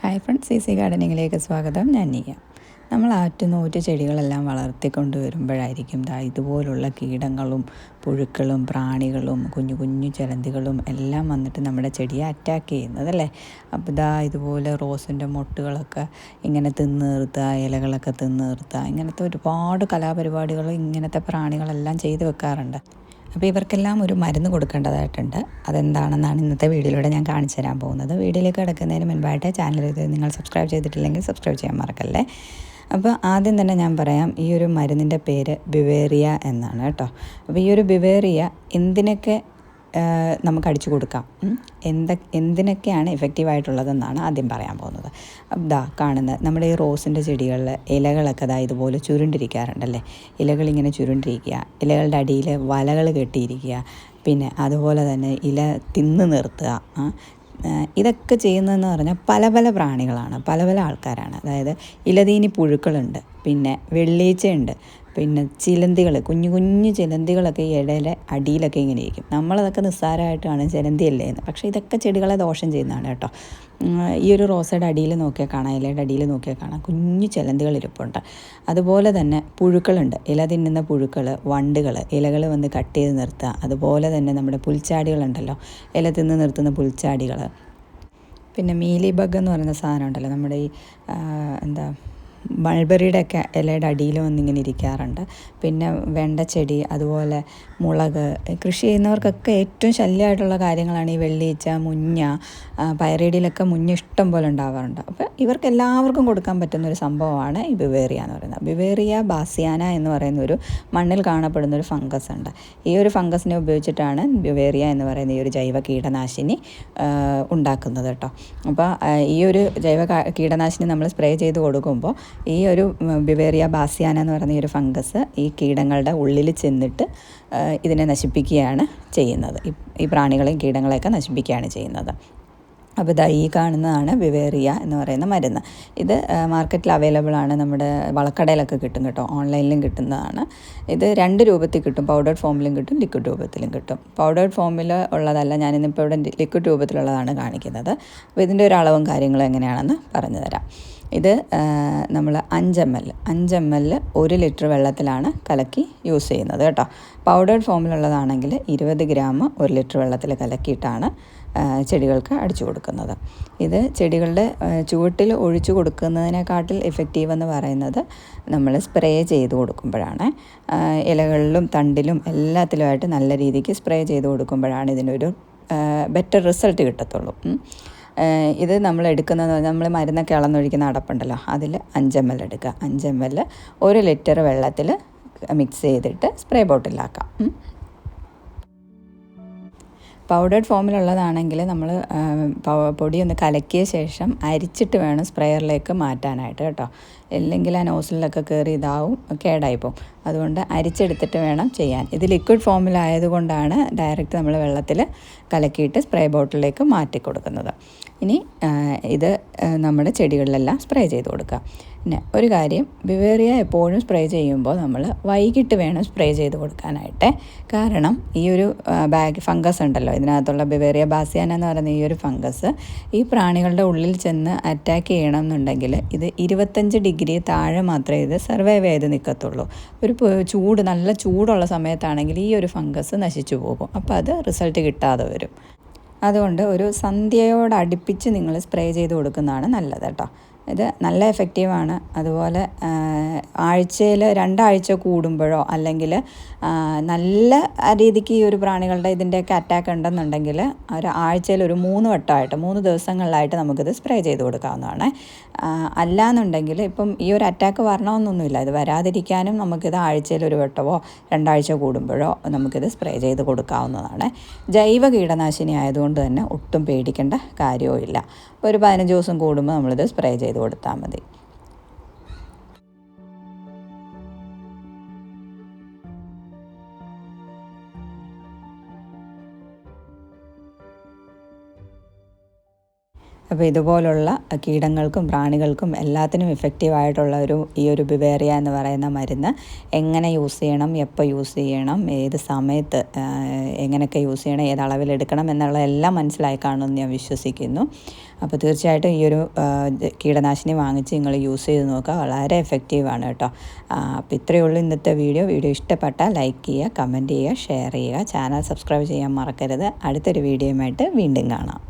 Hi friends C C ഗാർഡനിങ്ങിലേക്ക് സ്വാഗതം. ഞാൻ നീയ. നമ്മൾ ആറ്റുനൂറ്റ് ചെടികളെല്ലാം വളർത്തിക്കൊണ്ട് വരുമ്പോഴായിരിക്കും ദാ ഇതുപോലുള്ള കീടങ്ങളും പുഴുക്കളും പ്രാണികളും കുഞ്ഞു കുഞ്ഞു ചിലന്തികളും എല്ലാം വന്നിട്ട് നമ്മുടെ ചെടിയെ അറ്റാക്ക് ചെയ്യുന്നത് അല്ലേ? അപ്പോൾ ദാ ഇതുപോലെ റോസിന്റെ മൊട്ടുകളൊക്കെ ഇങ്ങനെ തിന്ന് നിർത്തുക ഇലകളൊക്കെ തിന്ന് നിർത്തുക ഇങ്ങനത്തെ ഒരുപാട് കലാപരിപാടികൾ ഇങ്ങനത്തെ പ്രാണികളെല്ലാം ചെയ്തു വെക്കാറുണ്ട്. അപ്പോൾ ഇവർക്കെല്ലാം ഒരു മരുന്ന് കൊടുക്കേണ്ടതായിട്ടുണ്ട്. അതെന്താണെന്നാണ് ഇന്നത്തെ വീഡിയോയിലൂടെ ഞാൻ കാണിച്ചു തരാൻ പോകുന്നത്. വീഡിയോയിലേക്ക് കിടക്കുന്നതിന് മുൻപായിട്ട് ചാനൽ ഇത് നിങ്ങൾ സബ്സ്ക്രൈബ് ചെയ്തിട്ടില്ലെങ്കിൽ സബ്സ്ക്രൈബ് ചെയ്യാൻ മറക്കല്ലേ? അപ്പോൾ ആദ്യം തന്നെ ഞാൻ പറയാം ഈ ഒരു മരുന്നിന്റെ പേര് ബിവേറിയ എന്നാണ് കേട്ടോ. അപ്പോൾ ഈ ഒരു ബിവേറിയ എന്തിനൊക്കെ നമുക്ക് അടിച്ചു കൊടുക്കാം. എന്ത എന്തിനൊക്കെയാണ് എഫക്റ്റീവായിട്ടുള്ളതെന്നാണ് ആദ്യം പറയാൻ പോകുന്നത്. ദാ കാണുന്നത് നമ്മുടെ ഈ റോസിന്റെ ചെടികളിൽ ഇലകളൊക്കെ ദാ ഇതുപോലെ ചുരുണ്ടിരിക്കാറുണ്ടല്ലേ? ഇലകളിങ്ങനെ ചുരുണ്ടിരിക്കുക ഇലകളുടെ അടിയിൽ വലകൾ കെട്ടിയിരിക്കുക പിന്നെ അതുപോലെ തന്നെ ഇല തിന്ന് നിർത്തുക ഇതൊക്കെ ചെയ്യുന്നതെന്ന് പറഞ്ഞാൽ പല പല പ്രാണികളാണ് പല പല ആൾക്കാരാണ്. അതായത് ഇലതീനി പുഴുക്കളുണ്ട് പിന്നെ വെള്ളീച്ചയുണ്ട് പിന്നെ ചിലന്തികൾ കുഞ്ഞു കുഞ്ഞു ചിലന്തികളൊക്കെ ഈ ഇടയിലെ അടിയിലൊക്കെ ഇങ്ങനെ ഇരിക്കും. നമ്മളതൊക്കെ നിസ്സാരമായിട്ടാണ് ചിലന്തിയല്ലേ എന്ന്. പക്ഷേ ഇതൊക്കെ ചെടികളെ ദോഷം ചെയ്യുന്നതാണ് കേട്ടോ. ഈ ഒരു റോസയുടെ അടിയിൽ നോക്കിയാൽ കാണാം ഇലയുടെ അടിയിൽ നോക്കിയാൽ കാണാം. കുഞ്ഞു ചിലന്തികൾ ഇരിപ്പുണ്ട്. അതുപോലെ തന്നെ പുഴുക്കളുണ്ട്. ഇല തിന്നുന്ന പുഴുക്കൾ വണ്ടുകൾ ഇലകൾ വന്ന് കട്ട് ചെയ്ത് നിർത്തുക. അതുപോലെ തന്നെ നമ്മുടെ പുൽച്ചാടികളുണ്ടല്ലോ. ഇല തിന്ന് നിർത്തുന്ന പുൽച്ചാടികൾ. പിന്നെ മീലി ബഗ് എന്ന് പറയുന്ന സാധനം ഉണ്ടല്ലോ. നമ്മുടെ ഈ എന്താ മൾബറിയുടെ ഒക്കെ ഇലയുടെ അടിയിൽ വന്നിങ്ങനെ ഇരിക്കാറുണ്ട്. പിന്നെ വെണ്ടച്ചെടി അതുപോലെ മുളക് കൃഷി ചെയ്യുന്നവർക്കൊക്കെ ഏറ്റവും ശല്യമായിട്ടുള്ള കാര്യങ്ങളാണ് ഈ വെള്ളീച്ച മുഞ്ഞ പയറേടിയിലൊക്കെ മുഞ്ഞ ഇഷ്ടം പോലെ ഉണ്ടാവാറുണ്ട്. അപ്പോൾ ഇവർക്ക് എല്ലാവർക്കും കൊടുക്കാൻ പറ്റുന്ന ഒരു സംഭവമാണ് ഈ ബിവേറിയ എന്ന് പറയുന്നത്. ബിവേറിയ ബാസിയാന എന്ന് പറയുന്ന ഒരു മണ്ണിൽ കാണപ്പെടുന്ന ഒരു ഫംഗസ് ഉണ്ട്. ഈ ഒരു ഫംഗസിനെ ഉപയോഗിച്ചിട്ടാണ് ബിവേറിയ എന്ന് പറയുന്ന ഈ ഒരു ജൈവ കീടനാശിനി ഉണ്ടാക്കുന്നത് കേട്ടോ. അപ്പോൾ ഈ ഒരു ജൈവ കീടനാശിനി നമ്മൾ സ്പ്രേ ചെയ്ത് കൊടുക്കുമ്പോൾ ഈ ഒരു ബിവേറിയ ബാസിയാന എന്ന് പറയുന്ന ഈ ഒരു ഫംഗസ് ഈ കീടങ്ങളുടെ ഉള്ളിൽ ചെന്നിട്ട് ഇതിനെ നശിപ്പിക്കുകയാണ് ചെയ്യുന്നത്. ഈ പ്രാണികളെയും കീടങ്ങളെയൊക്കെ നശിപ്പിക്കുകയാണ് ചെയ്യുന്നത്. അപ്പോൾ ഇതാ ഈ കാണുന്നതാണ് വിവേറിയ എന്ന് പറയുന്ന മരുന്ന്. ഇത് മാർക്കറ്റിൽ അവൈലബിൾ ആണ്. നമ്മുടെ വളക്കടയിലൊക്കെ കിട്ടും കേട്ടോ. ഓൺലൈനിലും കിട്ടുന്നതാണ്. ഇത് രണ്ട് രൂപത്തിൽ കിട്ടും. പൗഡേർഡ് ഫോമിലും കിട്ടും ലിക്വിഡ് രൂപത്തിലും കിട്ടും. പൗഡേർഡ് ഫോമിൽ ഉള്ളതല്ല ഞാനിന്നിപ്പോൾ ഇവിടെ ലിക്വിഡ് രൂപത്തിലുള്ളതാണ് കാണിക്കുന്നത്. അപ്പോൾ ഇതിന്റെ ഒരു അളവും കാര്യങ്ങളും എങ്ങനെയാണെന്ന് പറഞ്ഞു തരാം. ഇത് നമ്മൾ അഞ്ച് എം എൽ അഞ്ച് എം എൽ ഒരു ലിറ്റർ വെള്ളത്തിലാണ് കലക്കി യൂസ് ചെയ്യുന്നത് കേട്ടോ. പൗഡേർഡ് ഫോമിലുള്ളതാണെങ്കിൽ ഇരുപത് ഗ്രാം ഒരു ലിറ്റർ വെള്ളത്തിൽ കലക്കിയിട്ടാണ് ചെടികൾക്ക് അടിച്ചു കൊടുക്കുന്നത്. ഇത് ചെടികളുടെ ചുവട്ടിൽ ഒഴിച്ചു കൊടുക്കുന്നതിനെക്കാട്ടിൽ എഫക്റ്റീവ് എന്ന് പറയുന്നത് നമ്മൾ സ്പ്രേ ചെയ്ത് കൊടുക്കുമ്പോഴാണ്. ഇലകളിലും തണ്ടിലും എല്ലാത്തിലുമായിട്ട് നല്ല രീതിക്ക് സ്പ്രേ ചെയ്ത് കൊടുക്കുമ്പോഴാണ് ഇതിനൊരു ബെറ്റർ റിസൾട്ട് കിട്ടത്തുള്ളൂ. ഇത് നമ്മൾ എടുക്കുന്നതെന്ന് പറഞ്ഞാൽ നമ്മൾ മരുന്നൊക്കെ അളന്നൊഴിക്കുന്ന അടപ്പുണ്ടല്ലോ. അതിൽ അഞ്ച് എം എൽ എടുക്കുക. അഞ്ച് എം എൽ ഒരു ലിറ്റർ വെള്ളത്തിൽ മിക്സ് ചെയ്തിട്ട് സ്പ്രേ ബോട്ടിലാക്കാം. പൗഡേർഡ് ഫോമിലുള്ളതാണെങ്കിൽ നമ്മൾ പൊടി ഒന്ന് കലക്കിയ ശേഷം അരിച്ചിട്ട് വേണം സ്പ്രെയറിലേക്ക് മാറ്റാനായിട്ട് കേട്ടോ. അല്ലെങ്കിൽ ആ നോസിലൊക്കെ കയറി ഇതാവും പോകും അതുകൊണ്ട് അരിച്ചെടുത്തിട്ട് വേണം ചെയ്യാൻ. ഇത് ലിക്വിഡ് ഫോമിലായതുകൊണ്ടാണ് ഡയറക്റ്റ് നമ്മൾ വെള്ളത്തിൽ കലക്കിയിട്ട് സ്പ്രേ ബോട്ടിലേക്ക് മാറ്റി കൊടുക്കുന്നത് ഇനി ഇത് നമ്മുടെ ചെടികളിലെല്ലാം സ്പ്രേ ചെയ്ത് കൊടുക്കുക. പിന്നെ ഒരു കാര്യം ബിവേറിയ എപ്പോഴും സ്പ്രേ ചെയ്യുമ്പോൾ നമ്മൾ വൈകിട്ട് വേണം സ്പ്രേ ചെയ്ത് കൊടുക്കാനായിട്ട്. കാരണം ഈ ഒരു ബാഗ് ഫംഗസ് ഉണ്ടല്ലോ ഇതിനകത്തുള്ള ബിവേറിയ ബാസിയാന എന്ന് പറയുന്ന ഈ ഒരു ഫംഗസ് ഈ പ്രാണികളുടെ ഉള്ളിൽ ചെന്ന് അറ്റാക്ക് ചെയ്യണം എന്നുണ്ടെങ്കിൽ ഇത് ഇരുപത്തഞ്ച് ഡിഗ്രി താഴെ മാത്രമേ ഇത് സർവൈവ് ചെയ്ത് നിൽക്കത്തുള്ളൂ. ഒരു ചൂട് നല്ല ചൂടുള്ള സമയത്താണെങ്കിൽ ഈ ഒരു ഫംഗസ് നശിച്ചു പോകും. അപ്പോൾ അത് റിസൾട്ട് കിട്ടാതെ വരും. അതുകൊണ്ട് ഒരു സന്ധ്യയോട് അടുപ്പിച്ച് നിങ്ങൾ സ്പ്രേ ചെയ്ത് കൊടുക്കുന്നതാണ് നല്ലത് കേട്ടോ. ഇത് നല്ല എഫക്റ്റീവാണ് അതുപോലെ ആഴ്ചയിൽ രണ്ടാഴ്ച കൂടുമ്പോഴോ അല്ലെങ്കിൽ നല്ല രീതിക്ക് ഈ ഒരു പ്രാണികളുടെ ഇതിന്റെയൊക്കെ അറ്റാക്ക് ഉണ്ടെന്നുണ്ടെങ്കിൽ ഒരു ആഴ്ചയിൽ ഒരു മൂന്ന് വട്ടമായിട്ട് മൂന്ന് ദിവസങ്ങളിലായിട്ട് നമുക്കിത് സ്പ്രേ ചെയ്ത് കൊടുക്കാവുന്നതാണ്. അല്ലാന്നുണ്ടെങ്കിൽ ഇപ്പം ഈ ഒരു അറ്റാക്ക് വരണമെന്നൊന്നുമില്ല. ഇത് വരാതിരിക്കാനും നമുക്കിത് ആഴ്ചയിൽ ഒരു വട്ടമോ രണ്ടാഴ്ച കൂടുമ്പോഴോ നമുക്കിത് സ്പ്രേ ചെയ്ത് കൊടുക്കാവുന്നതാണ്. ജൈവ കീടനാശിനി ആയതുകൊണ്ട് തന്നെ ഒട്ടും പേടിക്കേണ്ട കാര്യവും ഇല്ല ഒരു പതിനഞ്ച് ദിവസം കൂടുമ്പോൾ നമ്മളിത് സ്പ്രേ ചെയ്ത് കൊടുത്താൽ മതി അപ്പോൾ ഇതുപോലുള്ള കീടങ്ങൾക്കും പ്രാണികൾക്കും എല്ലാത്തിനും ഇഫക്റ്റീവായിട്ടുള്ള ഒരു ഈ ഒരു ബിവേറിയ എന്ന് പറയുന്ന മരുന്ന് എങ്ങനെ യൂസ് ചെയ്യണം എപ്പോൾ യൂസ് ചെയ്യണം ഏത് സമയത്ത് എങ്ങനെയൊക്കെ യൂസ് ചെയ്യണം ഏത് അളവിൽ എടുക്കണം എന്നുള്ള എല്ലാം മനസ്സിലായി കാണുമെന്ന് ഞാൻ വിശ്വസിക്കുന്നു. അപ്പോൾ തീർച്ചയായിട്ടും ഈ ഒരു കീടനാശിനി വാങ്ങിച്ച് നിങ്ങൾ യൂസ് ചെയ്ത് നോക്കുക. വളരെ എഫക്റ്റീവാണ് കേട്ടോ. അപ്പോൾ ഇത്രയേ ഉള്ളൂ ഇന്നത്തെ വീഡിയോ വീഡിയോ ഇഷ്ടപ്പെട്ടാൽ ലൈക്ക് ചെയ്യുക കമന്റ് ചെയ്യുക ഷെയർ ചെയ്യുക. ചാനൽ സബ്സ്ക്രൈബ് ചെയ്യാൻ മറക്കരുത്. അടുത്തൊരു വീഡിയോയുമായിട്ട് വീണ്ടും കാണാം.